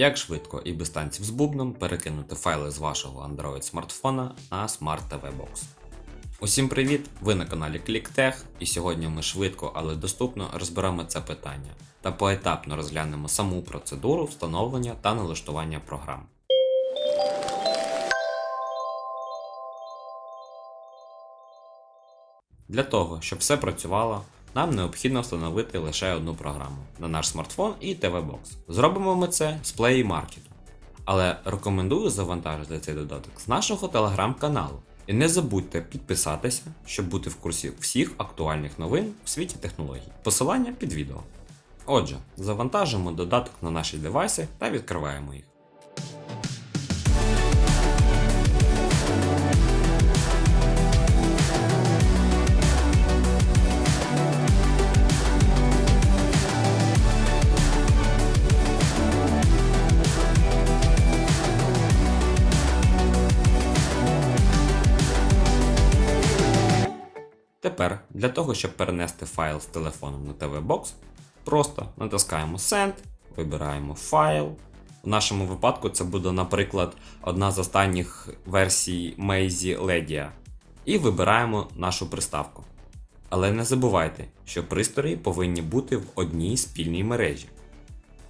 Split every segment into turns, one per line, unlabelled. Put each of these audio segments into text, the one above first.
Як швидко і без танців з бубном перекинути файли з вашого Android смартфона на Smart TV Box. Усім привіт! Ви на каналі ClickTech і сьогодні ми швидко, але доступно розберемо це питання та поетапно розглянемо саму процедуру встановлення та налаштування програм. Для того, щоб все працювало, нам необхідно встановити лише одну програму на наш смартфон і TV Box. Зробимо ми це з Play Market. Але рекомендую завантажити цей додаток з нашого телеграм-каналу. І не забудьте підписатися, щоб бути в курсі всіх актуальних новин у світі технологій. Посилання під відео. Отже, завантажимо додаток на наші девайси та відкриваємо їх. Тепер для того, щоб перенести файл з телефоном на TV Box, просто натискаємо Send, вибираємо файл. В нашому випадку це буде, наприклад, одна з останніх версій Maisie Ledia. І вибираємо нашу приставку. Але не забувайте, що пристрої повинні бути в одній спільній мережі.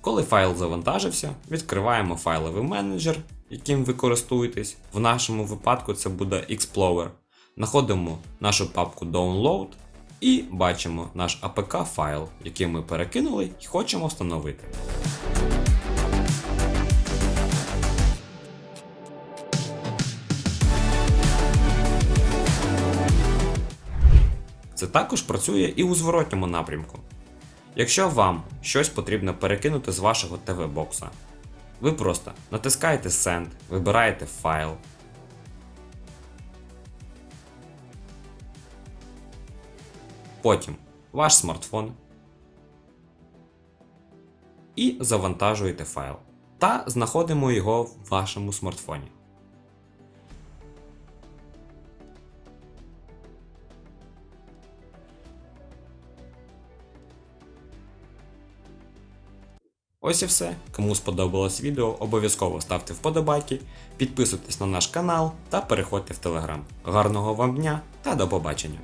Коли файл завантажився, відкриваємо файловий менеджер, яким ви користуєтесь. В нашому випадку це буде Explorer. Знаходимо нашу папку Download і бачимо наш APK файл, який ми перекинули і хочемо встановити. Це також працює і у зворотньому напрямку. Якщо вам щось потрібно перекинути з вашого TV-бокса, ви просто натискаєте Send, вибираєте файл, потім ваш смартфон і завантажуєте файл. Та знаходимо його в вашому смартфоні. Ось і все. Кому сподобалось відео, обов'язково ставте вподобайки, підписуйтесь на наш канал та переходьте в телеграм. Гарного вам дня та до побачення!